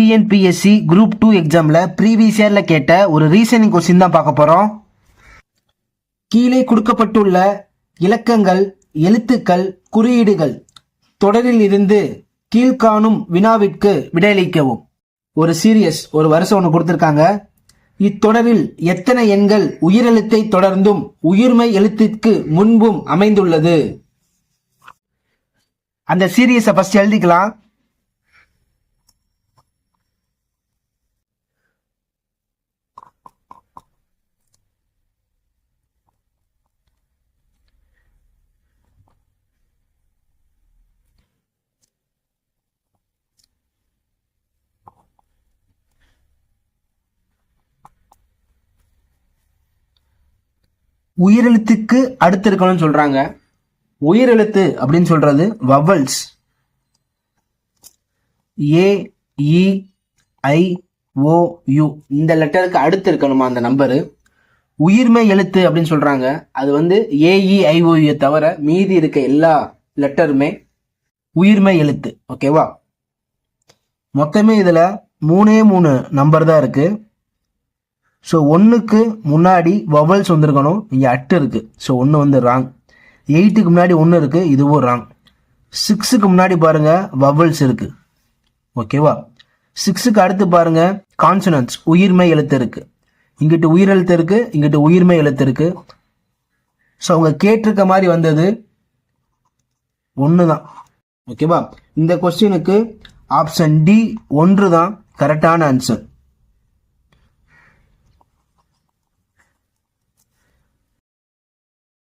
TNPSC group two எக்ஸாமில் previous இயரில் கேட்ட ஒரு ரீசனிங் கொஸ்டின் தான் பார்க்க போகிறோம் கீழே கொடுக்கப்பட்டுள்ள இலக்கங்கள் எழுத்துக்கள் குறியீடுகள் தொடரில் இருந்து கீழ்காணும் வினாவிற்கு விடையளிக்கவும். ஒரு சீரியஸ் ஒரு வருஷம் ஒன்று கொடுத்துருக்காங்க. இத்தொடரில் எத்தனை எண்கள் உயிரெழுத்தை தொடர்ந்தும் உயிர்மை எழுத்திற்கு முன்பும் அமைந்துள்ளது? அந்த சீரியஸை ஃபஸ்ட் எழுதிக்கலாம். உயிரெழுத்துக்கு அடுத்து இருக்கணும்னு சொல்றாங்க. உயிரெழுத்து அப்படின்னு சொல்றது வவல்ஸ் ஏ இ ஐ ஓ யு இந்த லெட்டருக்கு அடுத்து இருக்கணுமா அந்த நம்பரு உயிர்மை எழுத்து அப்படின்னு சொல்றாங்க. அது வந்து ஏஇஐஓயு e, தவிர மீதி இருக்க எல்லா லெட்டருமே உயிர்மை எழுத்து. ஓகேவா மொத்தமே இதில் மூணே மூணு நம்பர் தான் இருக்குது ஸோ ஒன்றுக்கு முன்னாடி வவல்ஸ் வந்திருக்கணும். இங்கே அட்டு இருக்குது ஸோ ஒன்று வந்து ராங் எயிட்டுக்கு முன்னாடி ஒன்று இருக்குது இதுவும் ராங் சிக்ஸுக்கு முன்னாடி பாருங்கள் வவல்ஸ் இருக்குது ஓகேவா சிக்ஸுக்கு அடுத்து பாருங்கள் கான்சனன்ஸ் உயிர்மை எழுத்து இருக்குது இங்கிட்டு உயிர் எழுத்து இருக்குது இங்கிட்டு உயிர்மை எழுத்து இருக்குது ஸோ அவங்க கேட்டிருக்க மாதிரி வந்தது ஒன்று தான் ஓகேவா இந்த கொஸ்டினுக்கு ஆப்ஷன் டி ஒன்று தான் கரெக்டான answer